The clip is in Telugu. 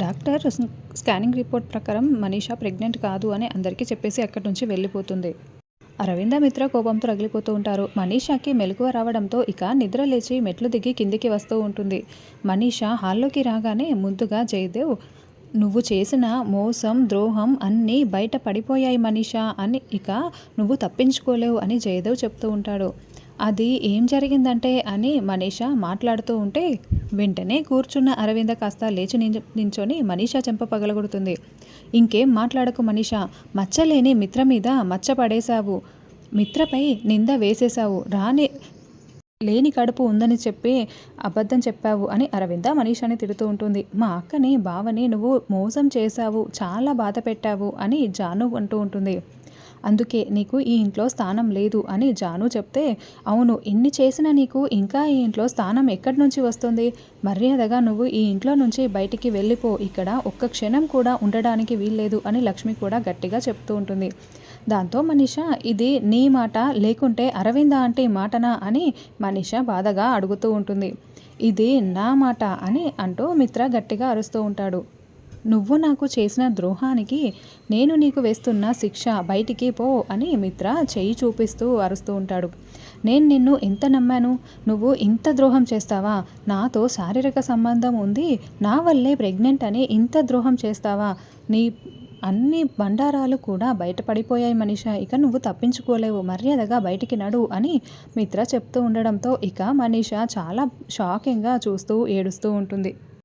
డాక్టర్ స్కానింగ్ రిపోర్ట్ ప్రకారం మనీషా ప్రెగ్నెంట్ కాదు అని అందరికీ చెప్పేసి అక్కడి నుంచి వెళ్ళిపోతుంది. అరవింద మిత్ర కోపంతో రగిలిపోతూ ఉంటారు. మనీషాకి మెలకువ రావడంతో ఇక నిద్ర లేచి మెట్లు దిగి కిందికి వస్తూ ఉంటుంది. మనీషా హాల్లోకి రాగానే ముందుగా జయదేవ్ నువ్వు చేసిన మోసం ద్రోహం అన్నీ బయట పడిపోయాయి మనీషా అని ఇక నువ్వు తప్పించుకోలేవు అని జయదేవ్ చెప్తూ ఉంటాడు. అది ఏం జరిగిందంటే అని మనీషా మాట్లాడుతూ ఉంటే వెంటనే కూర్చున్న అరవింద కాస్త లేచి నించొని మనీషా చెంప పగలగొడుతుంది. ఇంకేం మాట్లాడకు మనీషా మచ్చలేని మిత్ర మీద మచ్చ పడేశావు. మిత్రపై నింద వేసేశావు. రాని లేని కడుపు ఉందని చెప్పి అబద్ధం చెప్పావు అని అరవింద మనీషాని తిడుతూ ఉంటుంది. మా అక్కని బావని నువ్వు మోసం చేశావు చాలా బాధ పెట్టావు అని జాను అంటూ ఉంటుంది. అందుకే నీకు ఈ ఇంట్లో స్థానం లేదు అని జాను చెప్తే అవును ఇన్ని చేసినా నీకు ఇంకా ఈ ఇంట్లో స్థానం ఎక్కడి నుంచి వస్తుంది? మర్యాదగా నువ్వు ఈ ఇంట్లో నుంచి బయటికి వెళ్ళిపో. ఇక్కడ ఒక్క క్షణం కూడా ఉండడానికి వీల్లేదు అని లక్ష్మి కూడా గట్టిగా చెప్తూ ఉంటుంది. దాంతో మనిష ఇది నీ మాట లేకుంటే అరవింద అంటే మాటనా అని మనిష బాధగా అడుగుతూ ఉంటుంది. ఇది నా మాట అని అంటూ మిత్ర గట్టిగా అరుస్తూ ఉంటాడు. నువ్వు నాకు చేసిన ద్రోహానికి నేను నీకు వేస్తున్న శిక్ష బయటికి పో అని మిత్ర చెయ్యి చూపిస్తూ అరుస్తూ ఉంటాడు. నేను నిన్ను ఎంత నమ్మాను? నువ్వు ఇంత ద్రోహం చేస్తావా? నాతో శారీరక సంబంధం ఉంది. నా వల్లే ప్రెగ్నెంట్ అని ఇంత ద్రోహం చేస్తావా? నీ అన్ని బండారాలు కూడా బయటపడిపోయాయి మనిష. ఇక నువ్వు తప్పించుకోలేవు. మర్యాదగా బయటికి నడు అని మిత్ర చెప్తూ ఉండడంతో ఇక మనిష చాలా షాకింగ్గా చూస్తూ ఏడుస్తూ ఉంటుంది.